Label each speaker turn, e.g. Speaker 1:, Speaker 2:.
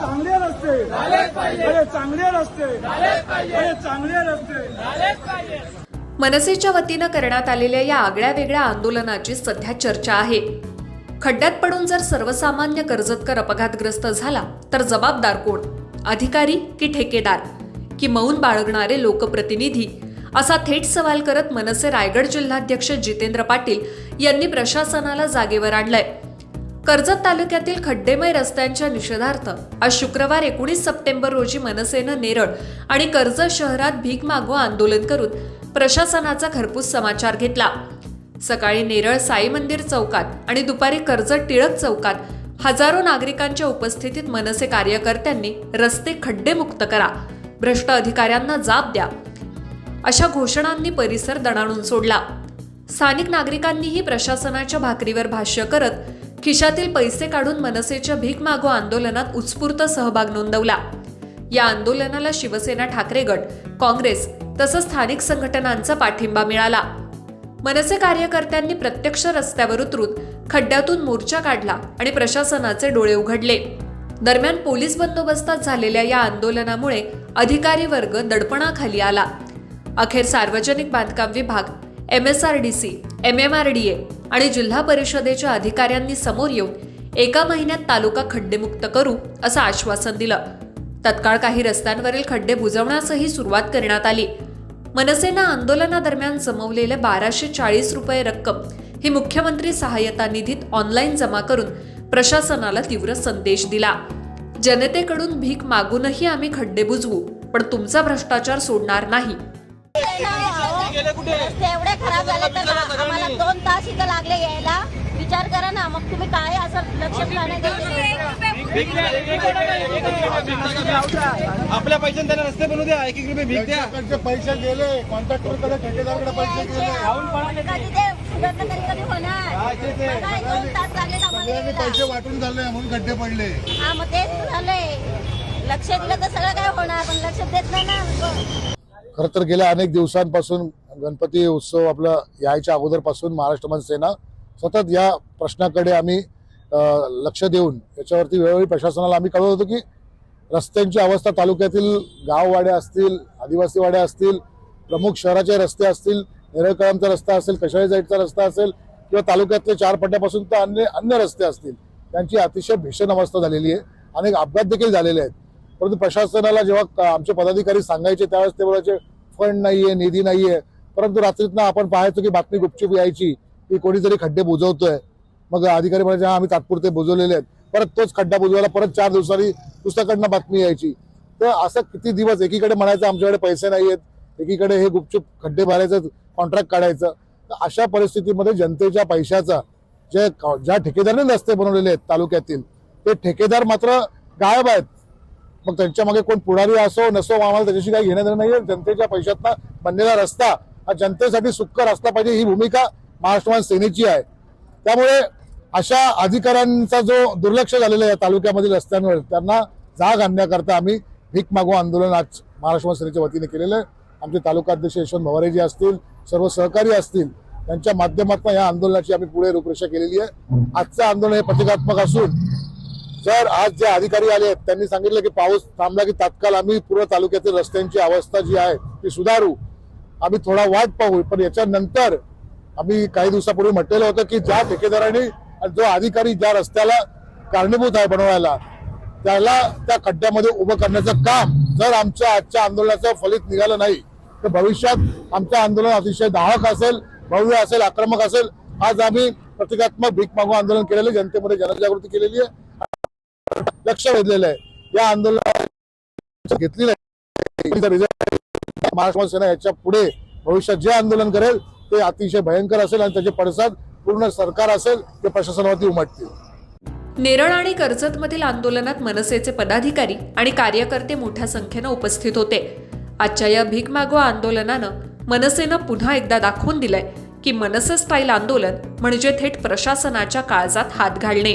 Speaker 1: चांगले रस्ते चांगले रस्ते चांगले रस्ते
Speaker 2: मनसेच्या वतीनं करण्यात आलेल्या या आगळ्या वेगळ्या आंदोलनाची सध्या चर्चा आहे. खड्ड्यात पडून जर सर्वसामान्य कर्जतकर अपघातग्रस्त झाला तर जबाबदार कोण? अधिकारी की ठेकेदार? की मौन बाळगणारे लोकप्रतिनिधी? असा थेट सवाल करत मनसे रायगड जिल्हाध्यक्ष जितेंद्र पाटील यांनी प्रशासनाला जागेवर आणलंय. कर्जत तालुक्यातील खड्डेमय रस्त्यांच्या निषेधार्थ आज शुक्रवार एकोणीस सप्टेंबर रोजी मनसेनं नेरळ आणि कर्जत शहरात भीक मागवा आंदोलन करून प्रशासनाचा खरपूस समाचार घेतला. सकाळी नेरळ साई मंदिर चौकात आणि दुपारी कर्जत टिळक चौकात हजारो नागरिकांच्या उपस्थितीत मनसे कार्यकर्त्यांनी रस्ते खड्डेमुक्त करा. भ्रष्ट अधिकाऱ्यांना जाब द्या. अशा घोषणांनी परिसर दणाणून सोडला. स्थानिक नागरिकांनीही प्रशासनाच्या भाकरीवर भाष्य करत खिशातील पैसे काढून मनसेच्या भीक मागो आंदोलनात उत्स्फूर्त सहभाग नोंदवला. या आंदोलनाला शिवसेना ठाकरे गट काँग्रेस तसंच स्थानिक संघटनांचा पाठिंबा मिळाला. मनसे कार्यकर्त्यांनी प्रत्यक्ष रस्त्यावर उतरून खड्ड्यातून मोर्चा काढला आणि प्रशासनाचे डोळे उघडले. दरम्यान पोलीस बंदोबस्तात झालेल्या या आंदोलनामुळे अधिकारी वर्ग दडपणाखाली आला. अखेर सार्वजनिक बांधकाम विभाग M S R D C M M R D A आणि जिल्हा परिषदेच्या अधिकाऱ्यांनी समोर येऊन एका महिन्यात तालुका खड्डेमुक्त करू असं आश्वासन दिलं. तत्काळ काही रस्त्यांवरील खड्डे बुजवण्यासही सुरुवात करण्यात आली. मनसेनं आंदोलनादरम्यान जमवलेले बाराशे चाळीस रुपये रक्कम ही मुख्यमंत्री सहाय्यता निधीत ऑनलाईन जमा करून प्रशासनाला तीव्र संदेश दिला. जनतेकडून भीक मागूनही आम्ही खड्डे बुजवू पण तुमचा भ्रष्टाचार सोडणार नाही
Speaker 3: रस्ते एवढे खराब झाले तर आम्हाला दोन तास इथं लागले यायला. विचार करा ना मग तुम्ही काय असं लक्ष?
Speaker 4: आपल्या पैशाने त्यांना रस्ते बनवू द्या एक एक रुपये भीक द्या.
Speaker 1: पैसे गेले कॉन्ट्रॅक्टरकडे ठेकेदारकडे पैसे गेले. पैसे वाटून झाले म्हणून खड्डे पडले.
Speaker 3: हा मग तेच झालंय. लक्ष दिलं तर सगळं काय होणार पण लक्ष देत नाही ना
Speaker 5: खरं तर गेल्या अनेक दिवसांपासून गणपती उत्सव आपला यायच्या अगोदरपासून महाराष्ट्र मनसेना सतत या प्रश्नाकडे आम्ही लक्ष देऊन याच्यावरती वेळोवेळी प्रशासनाला आम्ही कळवत होतो की रस्त्यांची अवस्था तालुक्यातील गाववाड्या असतील आदिवासी वाड्या असतील प्रमुख शहराचे रस्ते असतील नेरळकळमचा रस्ता असेल कशाळी साईडचा रस्ता असेल किंवा तालुक्यातले चार पट्ट्यापासून तर अन्य अन्य रस्ते असतील त्यांची अतिशय भीषण अवस्था झालेली आहे. अनेक अपघात देखील झालेले आहेत. परंतु प्रशासनाला जेव्हा आमचे पदाधिकारी सांगायचे त्यावेळेस ते बोलायचे फंड नाहीये निधी नाहीये. परंतु रात्रीतनं आपण पाहायचो की बातमी गुपचूप यायची की कोणीतरी खड्डे बुजवतोय. मग अधिकारी म्हणायचे "हा, आम्ही तात्पुरते बुजवलेले आहेत. परत तोच खड्डा बुजवायला परत चार दिवसांनी दुसऱ्याकडनं बातमी यायची. तर असं किती दिवस एकीकडे म्हणायचं आमच्याकडे पैसे नाहीयेत. एकीकडे हे गुपचूप खड्डे भरायचं कॉन्ट्रॅक्ट काढायचं. तर अशा परिस्थितीमध्ये जनतेच्या पैशाचा जे ज्या ठेकेदाराने रस्ते बनवलेले आहेत तालुक्यातील ते ठेकेदार मात्र गायब आहेत. मग त्यांच्या मागे कोण पुढारी असो नसो आम्हाला त्याच्याशी काही घेणं देणं नाही जनतेच्या पैशातनं बनलेला रस्ता हा जनतेसाठी सुकर असला पाहिजे ही भूमिका महाराष्ट्रवान सेनेची आहे. त्यामुळे अशा अधिकाऱ्यांचा जो दुर्लक्ष झालेला आहे या तालुक्यामधील रस्त्यांवर त्यांना जाग आणण्याकरता आम्ही भीक मागो आंदोलन आज महाराष्ट्र सेनेच्या वतीने केलेलं आहे. आमचे तालुका अध्यक्ष यशवंत भवारेजी असतील सर्व सहकारी असतील त्यांच्या माध्यमातून या आंदोलनाची आम्ही पुढे रूपरेषा केलेली आहे. आजचं आंदोलन हे प्रतिकात्मक असून जर आज जे अधिकारी आले आहेत त्यांनी सांगितलं की पाऊस थांबला की तात्काळ आम्ही पूर्व तालुक्यातील रस्त्यांची अवस्था जी आहे ती सुधारू. आम्ही थोडा वाट पाहू पण याच्यानंतर आम्ही काही दिवसापूर्वी म्हटलेलं होतं की ज्या ठेकेदाराने आणि जो अधिकारी ज्या रस्त्याला कारणीभूत आहे बनवायला त्याला त्या खड्ड्यामध्ये उभं करण्याचं काम जर आमच्या आजच्या आंदोलनाचं फलित निघालं नाही तर भविष्यात आमचं आंदोलन अतिशय दाहक असेल भव्य असेल आक्रमक असेल. आज आम्ही प्रतिकात्मक भीक मागू आंदोलन केलेलं जनतेमध्ये जनजागृती केलेली आहे. लक्ष वेधलेलं आहे. या आंदोलनाला घेतली नाही महाराष्ट्र सेना याच्यापुढे भविष्यात जे आंदोलन करेल ते अतिशय भयंकर असेल आणि त्याचे पडसाद पूर्ण सरकार असेल ते प्रशासनावरती उमटतील.
Speaker 2: नेरळ आणि कर्जतमधील आंदोलनात मनसेचे पदाधिकारी आणि कार्यकर्ते मोठ्या संख्येनं उपस्थित होते. आजच्या या भीक मागो आंदोलनानं मनसेनं पुन्हा एकदा दाखवून दिलंय की मनसे स्टाईल आंदोलन म्हणजे थेट प्रशासनाच्या काळजात हात घालणे.